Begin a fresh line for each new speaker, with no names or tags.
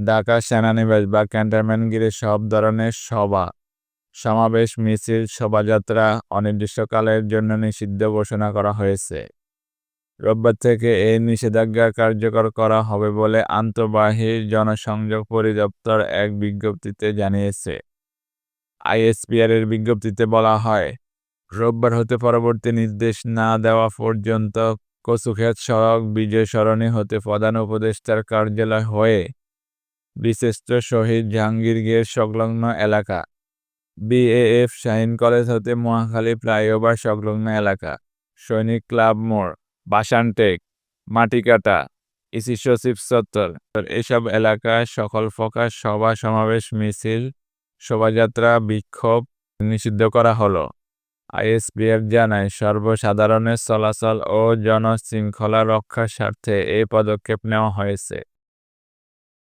ঢাকা সেনানিবাস বা ক্যান্টনমেন্ট ঘিরে সব ধরনের সভা, সমাবেশ, মিছিল, শোভাযাত্রা অনির্দিষ্টকালের জন্য নিষিদ্ধ ঘোষণা করা হয়েছে। রোববার থেকে এই নিষেধাজ্ঞা কার্যকর করা হবে বলে আন্তঃবাহিনী জনসংযোগ পরিদপ্তর এক বিজ্ঞপ্তিতে জানিয়েছে। আইএসপিআর এর বিজ্ঞপ্তিতে বলা হয়, রোববার হতে পরবর্তী নির্দেশ না দেওয়া পর্যন্ত কচুক্ষেত সড়ক বিজয় সরণি হতে প্রধান উপদেষ্টার কার্যালয় হয়ে বিশিষ্ট শহীদ জাহাঙ্গীর গেট সংলগ্ন এলাকা। বিএএফ শাহিন কলেজ হতে মহাখালী ফ্লাইওভার সংলগ্ন এলাকা। সৈনিক ক্লাব মোড়, বাসানটেক, মাটিকাটা, ইসি সচিব চত্বর। এসব এলাকায় সকল প্রকার সভা, সমাবেশ, মিছিল, শোভাযাত্রা, বিক্ষোভ নিষিদ্ধ করা হলো। আইএসপিএফ জানায়, সর্বসাধারণের চলাচল ও জনশৃঙ্খলা রক্ষার স্বার্থে এই পদক্ষেপ নেওয়া হয়েছে।